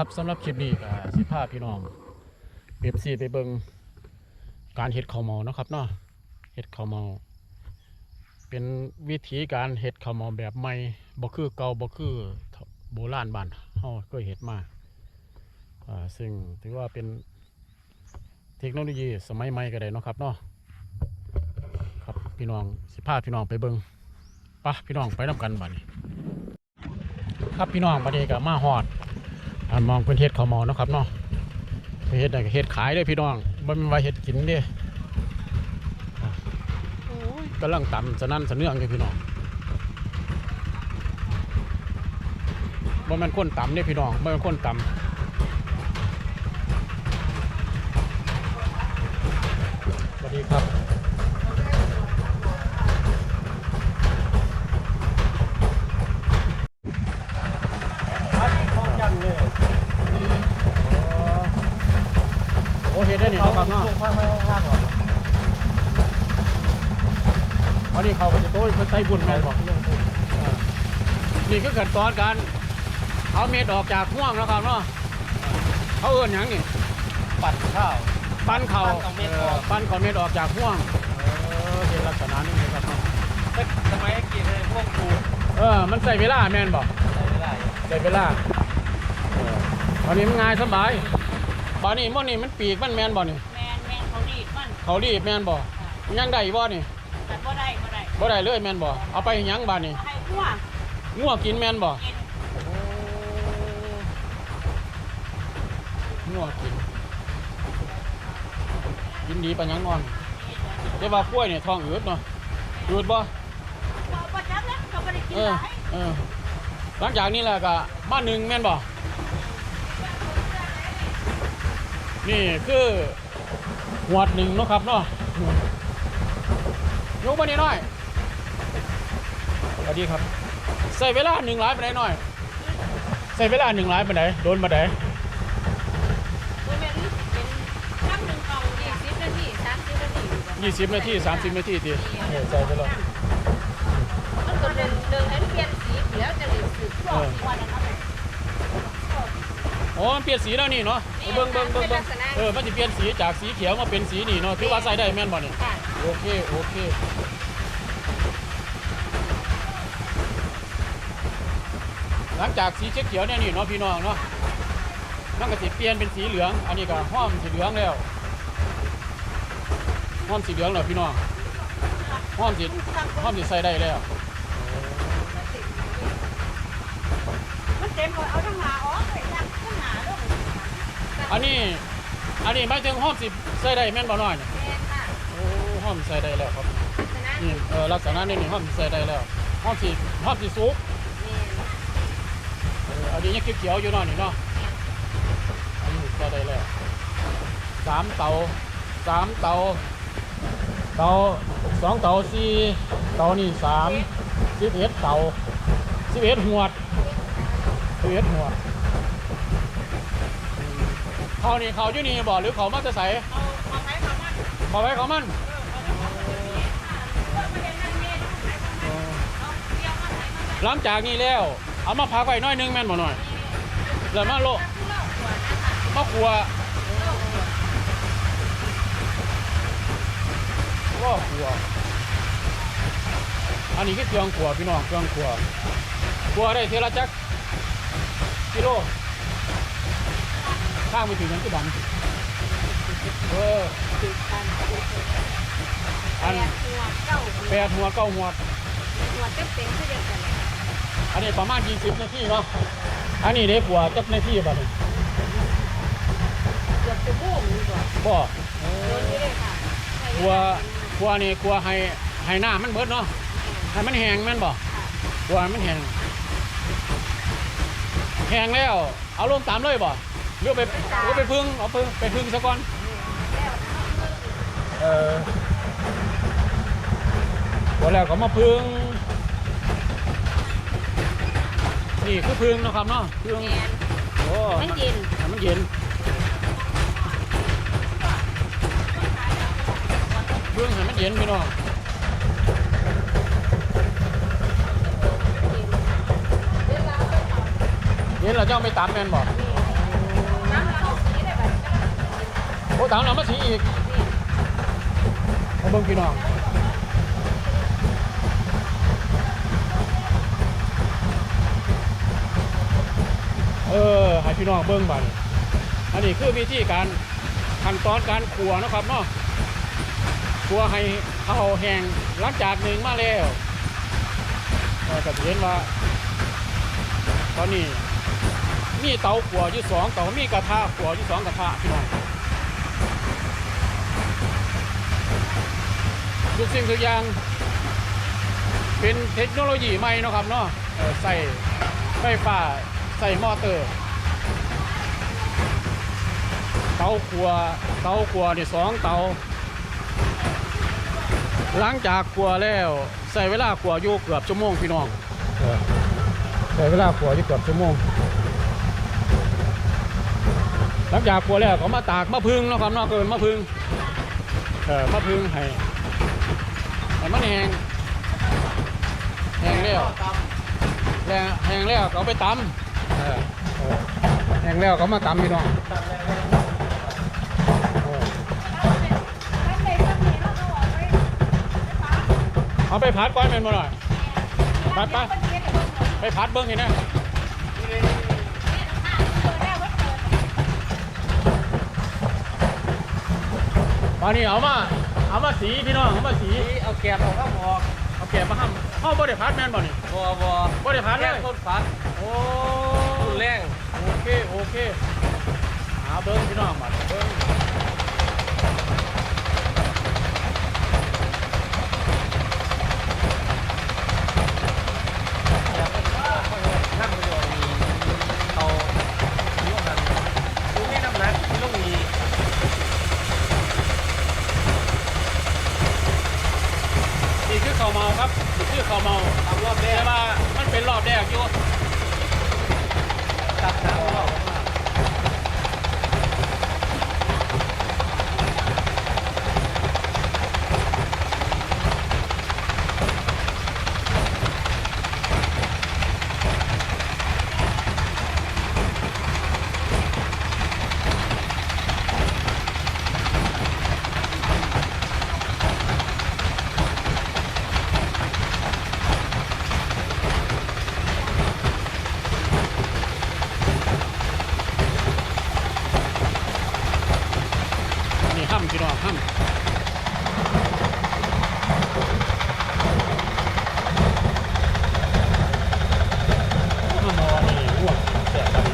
ครับสำหรับคลิปนี้ก็สิพาพี่น้องเบบซีไปเบิงการเฮ็ดข้าวเมาเนาะครับเนาะเฮ็ดข้าวเมา เป็นวิธีการเฮ็ดข้าวเมาแบบใหม่บ่คือเก่าบ่คือโบราณบ้านเฮาเคยเฮ็ดมาซึ่งถือว่าเป็นเทคโนโลยีสมัยใหม่ก็ได้เนาะครับเนาะครับพี่น้องสิพาพี่น้องไปเบิงปะพี่น้องไปนํกันบัดนี้ ครับพี่น้องบัดนี้ก็มาฮอด อันมองเป็นเฮ็ดข้าวหมอเนาะครับเนาะเฮ็ดได้ก็เฮ็ดขายเด้อพี่น้องบ่แม่นว่าเฮ็ดกินเด้อะโอ้ยกำลังตำสนั่นสะเนื่องเลยพี่น้องบ่แม่นคนตำเด้พี่น้องบ่แม่นคนตำสวัสดีครับโอ้เฮ็ดได้นี่เนาะครับเนาะ ข้างไม่ข้างหรอ อันนี้เขาก็จะโต้ยเพิ่นใส่บุญแม่นบ่นี่คือขั้นตอนการเอาเม็ดออกจากห่วงแล้วครับเนาะเขาเอื้อนหยังนี่ปั่นข้าว ปั้นเขาปั้นเอาเม็ดออก ปั้นเขาเม็ดออกจากห่วงเออเห็นลักษณะนี้เลยครับเนาะสมัยกินเลยพวกกูเออมันใส่เวลาแม่นบ่ไม่ได้ใส่เวลาเออตอนนี้มันง่ายสบายบานี้มันนี่มันปีกมันแม่นบ่นี่แมนแมนเขาดีดมันเขารีบแม่นบ่ยังได้บ่นี่แต่บ่ได้ บ่ได้บ่ได้เลยแม่นบ่เอาไปเฮ็ดหยังบานี่ให้หัวงัวกินแม่นบ่กินงัวกินกินดีปานหยังนอนแต่ว่ากล้วยเนี่ยท้องอืดเนาะอืดบ่เขาประจักแล้วเขาบ่ได้กินเออหลายเออหลังจากนี้แหละก็บ้านหนึ่งแม่นบ่นี่คือหวดหนึ่งเนาะครับเนาะยกมานี่หน่อย สวัสดีครับ ใส่เวลาหนึ่งหลายไปไหนใดหน่อย ใส่เวลาหนึ่งหลายไปไหนใดโดนมาไหนบ่แม่นเป็นคำหนึงเขา20นาที30นาทียี่สิบนาทีสามสิบนาทีทีเออใส่ไปแล้วมันก็เดินเดินให้เปลี่ยนสีเดี๋ยวจะได้สืบทอดที่ว่านะครับอ๋อมันเปลี่ยนสีแล้วนี่เนาะเบิ่งเบิ่งเบิ่งเบิ่งเออมันจะเปลี่ยนสีจากสีเขียวมาเป็นสีนี่เนาะถือว่าใส่ได้แม่นบ่เนี่ยค่ะโอเคโอเค หลังจากสีเขียวเนี่ยนี่เนาะพี่น้องเนาะมันก็สิเปลี่ยนเป็นสีเหลือง อันนี้ก็ห้อมสีเหลืองแล้วห้อมสีเหลืองแล้วพี่น้องห้อมสีห้อมสีใส่ได้แล้วมันเต็มหมดเอาทั้งหนาออกเลยทั้งหน้าลงอันนี้อันนี้หมายถึงห้อมสีใส่ได้แม่นบ่น้อยเนี่ยโอ้ห้อมใส่ได้แล้วครับนี่เออลักษณะนี้นี่ห้อมใส่ได้แล้วห้อมสีห้อมสีสุก นนี้ยังเขียวๆอยู่เนาะนี่เนาะอันนี้ก็ได้แล้วสามเตาสามเตาเตาสองเตาสี่เตานี่สามสิบเอ็ดเตาสิบเอ็ดหัวดสิบเอ็ดหัวดเขานี่เขาอยู่นี่บ่หรือเขามาจะใส่เอไปเอามันขาไว้เขามันหลังจากนี้แล้ว เอามาพักไว้หน้อยนึงแม่นบ่หน่อยแล้วมาโลมาขัวก็ขัว อันนี้คือเครื่องขัวพี่น้องเครื่องขัวขัวได้เทอละจักกิโลข้างไปถึงนั้นก็ดันเออติดกันอันแปดหัวเก้าหัวแปดหัวเก้าหัวหัวเต็มเต็มคือเดียวกันเลย อันนี้ประมาณ20นาทีเนาะ อันนี้เด็กว่าจักนาทีบัดนี้เกือบจะโบ้งดีกว่าบ่โดนนี่เลยค่ะกลัวกลัวนี่กลัวให้ให้หน้ามันเบิดเนาะให้มันแห้งแม่นบ่กลัวให้มันแห้งแห้งแล้ว เอาลงตามเลยบ่หรือไปหรือไปพึ่งเอาไปไปพึ่งซะก่อนเออพอแล้วก็มาพึ่ง นี่คือพึ่งนะครับเนาะพึ่งโอ้มันเย็นอ่มันเย็นพึ่งให้มันเย็นพี่น้องเย็นเราจะเอาไม่ตามแมนบอกโอ้ตามเรามาสีอีกเอาเบิ่งกี่น้อง ออให้พี่น้องเบิ่งบันอันนี้คือวิธีการขั้นตอนการขัวนะครับเนาะขัวให้ข้าวแห้งหลังจากหนึ่งมาแล้วก็จะเห็นว่า ตอนนี้มีเตาขัวอยู่สองเตามีกระทะขัวอยู่สองกระทะพี่น้องทุกสิ่งทุกอย่างเป็นเทคโนโลยีใหม่นะครับเนาะเออใส่ไฟฟ้า ใส่มอเตอร์เตาขัวเตาขัวนี่สองเตาหลังจากขัวแล้วใส่เวลาขัวอยู่เกือบชั่วโมงพี่น้องเออใส่เวลาขัวอยู่เกือบชั่วโมงหลังจากขัวแล้วก็มาตากมะพึ่งเนาะครับเนาะเกินมะพึ่งเออมะพึ่งให้ให้มันแห้งแห้งแล้วแห้งแห้งแล้วก็เอาไปตำเออเออ แหงแล้วก็มาตำพี่น้องเอาไปพัดก้อนเป็นมาหน่อยไปไปไปพัดเบิ้งเห็นไหมตอนนี้เอามา เอามาสีพี่น้อง เอามาสี เอาแกบเอาข้าวหมอก เอาแกะมาห้ำ เข้าบ่ได้พัดแม่นบ่นี่บัวบัวบ่ได้พัดเลแก้ยต้นฟัดโอ้ต้นแรง โอเค โอเค หาเบิ้งพี่น้องบัดเบิ้งนั่งประโยชน์มีเอาลูกนั้นดูนี่น้ำหนักที่ลูกมี นี่คือข้าวเมาครับนี่คือข้าวเมา ทำรอบแร แต่ ก ว่ามันเป็นรอบแรกอยู่ ตัดหนังออกมา นี่ห้ำพี่น้องห้ำห้ำเอาอันนี้อ้วกแสบครับ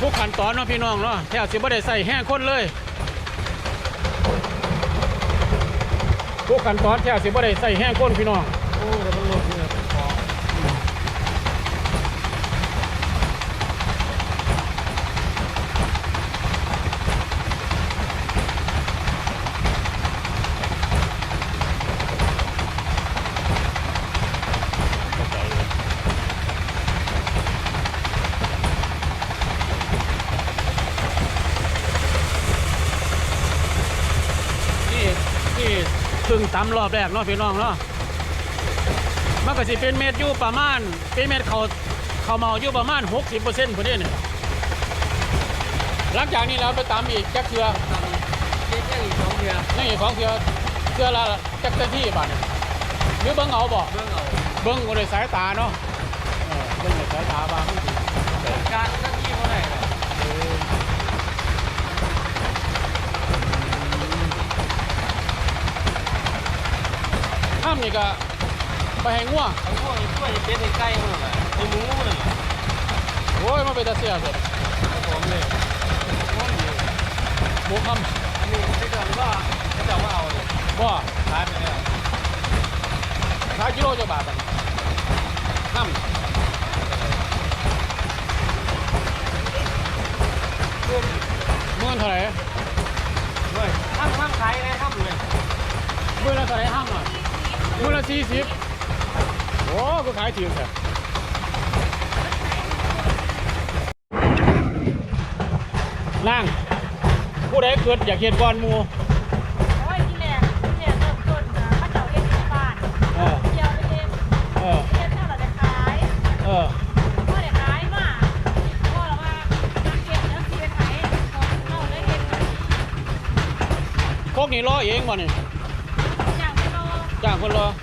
ทุก ขั้นตอนเนาะพี่น้องเนาะแถวสิบ่ได้ใส่แห้งคนเลยทุกขั้นตอนแถวสิบ่ได้ใส่แห้งคนพี่น้อง โอ้แต่มันลดเนี่ยพอ นี่นี่ เพึ่งตำรอบแรกเนาะพี่น้องเนาะมันก็สิเป็นเม็ดอยู่ประมาณ เป็นเม็ดเขาเขาวเมาอยู่ประมาณ 60%พอดีเนี่ยหลังจากนี้เราไปตำอีกจักเทือทำเจ๊ยังอีกสองเดือนนี่ของเทือเทือละจักเต็มที่บาดเนี่ยหรือเบิ่งเอาบ่เรื่องเอาเบิ่งก็เลยสายตาเนาะเออเบิ่งด้วยสายตาบางทีการหน้าที่เขาไหนน่ะ เออห้ามนี่ก็ไปให้ง่วงไอ้พวกไอ้พวกไอ้เป็ดไอ้ไก่มันน่ะไอ้หมูมันน่ะโอ้ยมาเป็นตาเสียเสร็จไอ้ผมเลยมันอยู่หมูคอันนี้ไม่ก่อนว่าเขาจะว่าเอาเลยำบ่ขายไปแล้วขายกิโลจะบาทบัดนี้ห้ำเมื่อเท่าไหร่เว้ยห้ามห้ามขายเลยห้ามเลยเมื่อละเท่าไหร่ห้ำอะเมื่อละสี่สิบโอ้อ้ก็ขายถือแค่นั่งผู้ใดเกิดอยากเห็นก่อนหมูโอ้ยที่แรกที่แรกเริ่มต้นนะพระเจ้าเฮ็ดที่บ้านเออ เดียวไปเองเออ เฮ็ดเท่าเราได้ขายเออพ่อได้ขายมาพ่อเราว่านักเก็บแล้วสิไปขายของเราได้เฮ็ดพวกนี้รอเองบ่นี่อย่างที่เรา จ้างคนรอเ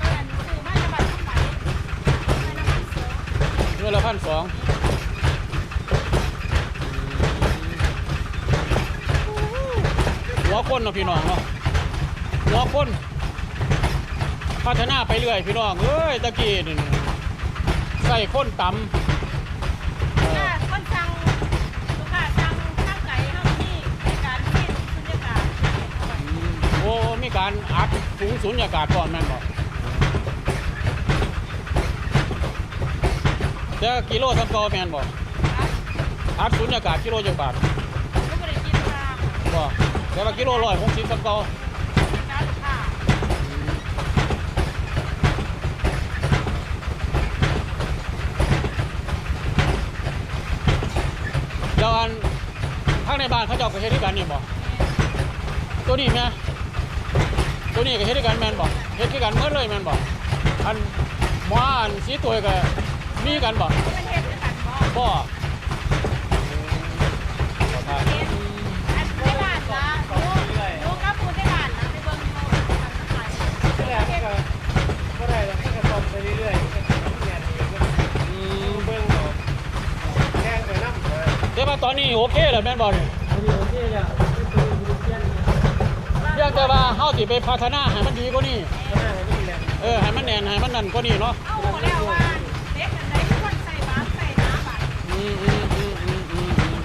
งินเสือเดือนละพันสองหัวคนเนาะพี่น้องเนาะหัวคนพัฒนาไปเรื่อยพี่น้องเอ้ยตะกี้นี่ใส่คนต่ำ การอัดถุงสูญญากาศก่อนแม่นบ่แต่กิโลสักกอแม่นบ่อัดสูญญากาศกิโลจักบาทก็บ่ได้กินค่ะบ่แต่ว่ากิโลร้อยหกสิบสักกอการลูกค้าแล้วอันข้างในบ้านเขาเจ้าก็เฮ็ดด้วยกันนี่บ่ตัวนี้แม่ ตัวนี้ก็เฮ็ดด้วยกันแม่นบ่เฮ็ดด้วยกันหมดเลยแม่นบ่อันหมออันสีตัวก็มีกันบ่เป็นเฮ็ดด้วยกันบ่บ่เฮ็ดอันในบ้านนะหนูหนูกับผู้ในบ้านนะไปเบิ่งอยู่ทำขายแรกก็ก็ได้แล้วก็ต้มไปเรื่อยๆก็เงียบดีก็อืมเบิ่งเอาแห้งไปน้ำเออแต่ว่าตอนนี้โอเคแล้วแม่นบ่นี่อันนี้โอเคแล้วไม่เคยมีเพี้ยน เพียง แต่ว่าเฮาสิไปพัฒนาให้มันดีกว่านี้ก็น่าจะมีแหละเออให้มันแน่นให้มันนั่นกว่านี้เนาะเอาแล้วว่าเด็กอันใดที่คนใส่บาตรใส่น้ำบาตรอืมอืมอืมอืมอืมอืม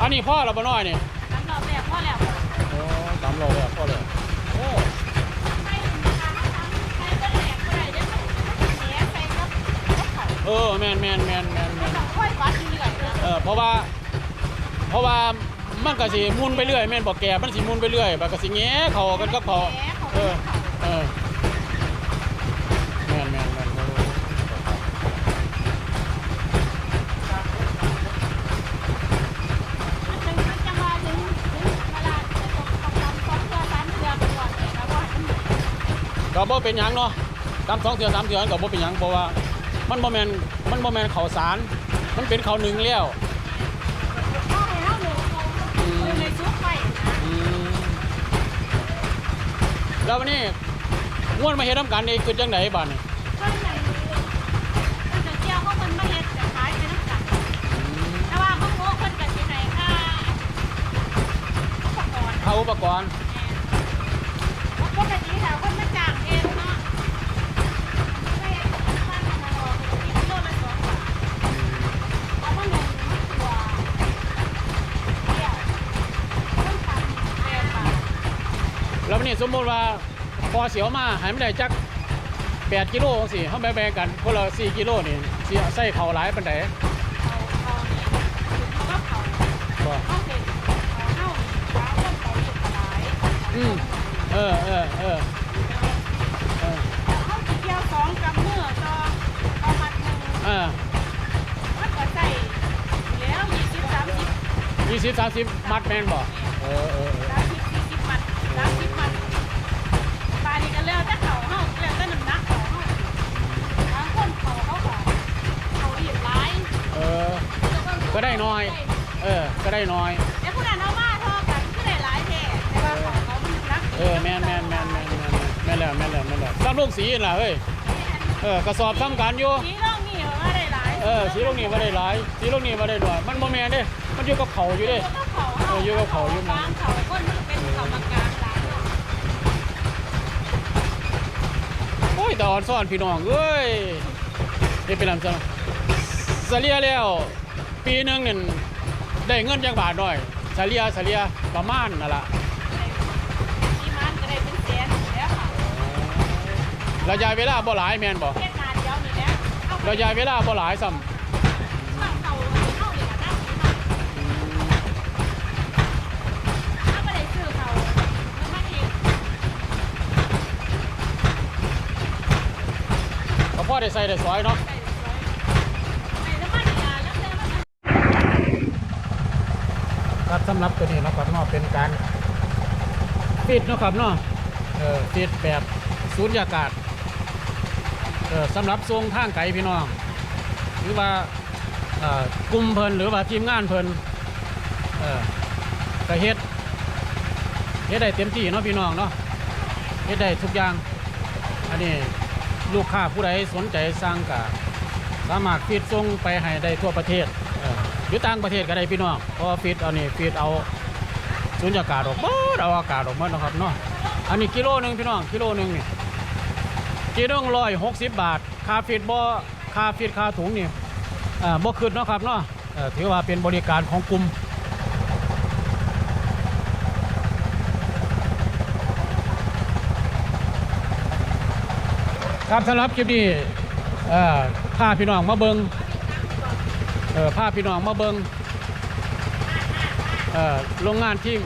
อันนี้พ่อเราบ่น้อยนี่น้ำรอบแรกพอแล้วโอ้ตามเราแล้วพ่อเลยโอ้ ใส่นะคะใส่ก็แหลกบ่ได้เดี๋ยวมันมันแหนใส่กับกับเขา เออแม่นแม่นแม่นแม่นแม่นค่อยวัดเรื่อยๆนะเออเพราะว่า เพราะว่ามันก็สิหมุนไปเรื่อยแม่นบ่แกมันสิหมุนไปเรื่อยมันก็สิแงะเขากันกับเขาแหนเออเออแม่นแม่นแม่นโอ้มันจะมันจะมาถึงถึงเวลาจะตกตกลำสองเทือสามเทื่อก่อนเนี่ยแล้วก็ให้มันก็บ่เป็นหยังเนาะตามสองเถื่อสามเถื่อก็บ่เป็นหยังเพราะว่า มันบ่แม่นมันบ่แม่นข้าวสาร มันเป็นข้าวหนึ่งแล้วพ่อให้เฮาหนูเอาอยู่ในซุปไว้นะอืมแล้ววันนี้ง่วนมาเฮ็ดน้ำกันนี่คือจังไดบัดนี้ก็ไหนมันจะเจียวเขามันไม่เฮ็ดแต่ขายเป็นน้ำกันแต่ว่าเขาโง่คนกับที่ไหนค่าอุปกรณ์เข้าอุปกรณ์ ปกติแล้วคนมาจ้างเองเนาะไม่ให้บ้านมาออกกิโลละสองบาทเอามาหนึ่งมาตัวเดียวต้องทำแปดบาท แล้ วันนี้สมมติว่าพอเสียวมาให้มันได้จัก8กิโลจังซี่เฮาแบ่งกันคนละ4กิโลนี่สิใส่ข้าหลายปานใดเขาเขาเนี่ยก็เขาบ่เขาเห็นเขาเข้าร้านต้นเขาอยู่กระไรอืมเออเออเออเออเขาสิเกี่ยวสองกับมือต่อเอามัดหนึ่งเออมันก็ใส่แล้วยี่สิบสามสิบ20 30มัดแมนบ่เออเออเออ สามสิบสี่สิบมัดสามสิบมัดปลานี่ก็แล้วแต่เขาเฮาแล้วแต่น้ำหนักเขาเฮาบางคนเขาเขาก็เขาหยิบร้าย เออ ก็ ได้น้อย เออ ก็ได้น้อยแต่ผู้นั้นเอามาเท่ากันก็ได้หลายแท้แต่ว่าเขาเขามันรักเออแม่นแม่นแม่นแม่นแม่นแม่นแล้วแม่นแล้วแม่นแล้วซ้ำลูกสีนั่นล่ะเฮ้ย เออกระสอบซ้ำกันอยู่ สีร่องนี่เขาว่าได้หลายเออ สีลูกนี้มาได้หลาย สีลูกนี้มาได้หน่อยมันบ่แม่นเด้ มันอยู่กับเขาอยู่เด้เขาเขาเอออยู่กับเขาอยู่บางเขาคนมันเป็นเขามากลางหลายเนาะโอ้ยแต่อ่อนซ่อนพี่น้องเอ้ยเฮ็ดเป็นลำซังเฉลี่ยแล้ว ปีหนึงเนี่งได้เงินจากบาทหน่อยเฉลี่ยเฉลียประมาณนั่นละที่มันก็ได้เป็นแสนแล้วะระยะเวลาบ่หลายแมนบอกระยะเวลาบ่หลายซ้มพ่อเพ่อได้ซามัเด้ใส่ได้สอยเนาะ ครับสำหรับตัวนี้นะครับเนาะเป็นการปิดนะครับเนาะเออปิดแบบสูญญากาศเออสำหรับทรงทางไกลพี่น้อง หรือว่าเอ่อกลุ่มเพลินหรือว่าทีมงานเพลินเออก็เฮ็ดเฮ็ดได้เต็มที่เนาะพี่น้องเนาะเฮ็ดได้ทุกอย่าง อันนี้ลูกค้าผู้ใดสนใจสั่งก็สามารถฟีดส่งไปให้ได้ทั่วประเทศ ออหรือต่างประเทศก็ได้พี่น้องเพราะฟีดเอานี่ฟีดเอาสุญญากาศออกมดเอาอากาศออกมดนะครับเนาะอันนี้กิโลหนึ่งพี่น้องกิโลหนึ่งนี่กิโลร้อยหกสิบบาทค่าฟีดบ่ค่าฟีดค่าถุงนี่บ่ขึ้นเนาะครับเนาะเอ่อถือว่าเป็นบริการของกลุ่มครับสำหรับคลิปนี้เอ่อพาพี่น้องมาเบิง เออพาพี่น้องมาเบิงเออโรงงานที่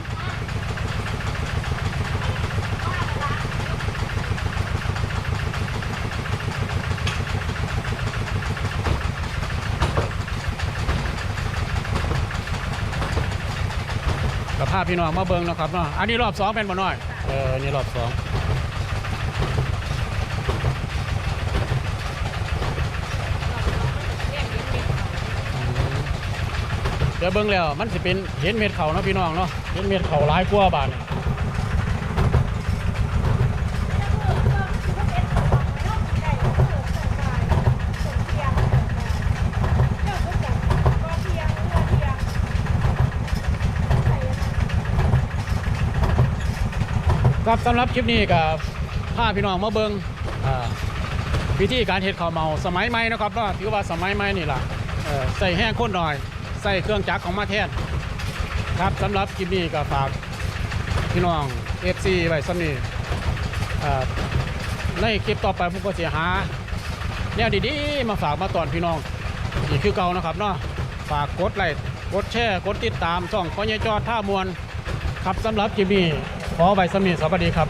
กับพาพี่น้องมาเบิงนะครับเนาะอันนี้รอบสองเป็นบ่น้อย เออนนี้รอบสอง เดี๋ยวเบิ่งแล้วมันสิเป็นเห็นเม็ดเขาเนาะพี่น้องเนาะเห็นเม็ดเขาหลายกว่าบาทเนี่ยครับสำหรับคลิปนี้กับพาพี่น้องมาเบิงวิธีการเฮ็ดข้าวเมาสมัยใหม่นะครับเนาถือว่าสมัยใหม่นี่แหละใส่แห้งข้นหน่อย ใส่เครื่องจักรของมาแทนครับสำหรับคลิปนี้ก็ฝากพี่น้อง FC ไว้สำนีในคลิปต่อไปผมก็จะหาแนวดีๆ มาฝากมาตอนพี่น้องอีกคือเก่านะครับเนาะฝากกดไลค์กดแชร์กดติดตามช่องพ่อใหญ่จอดท่ามวลครับสำหรับคลิปนี้ขอไว้สำนีสวัสดีครับ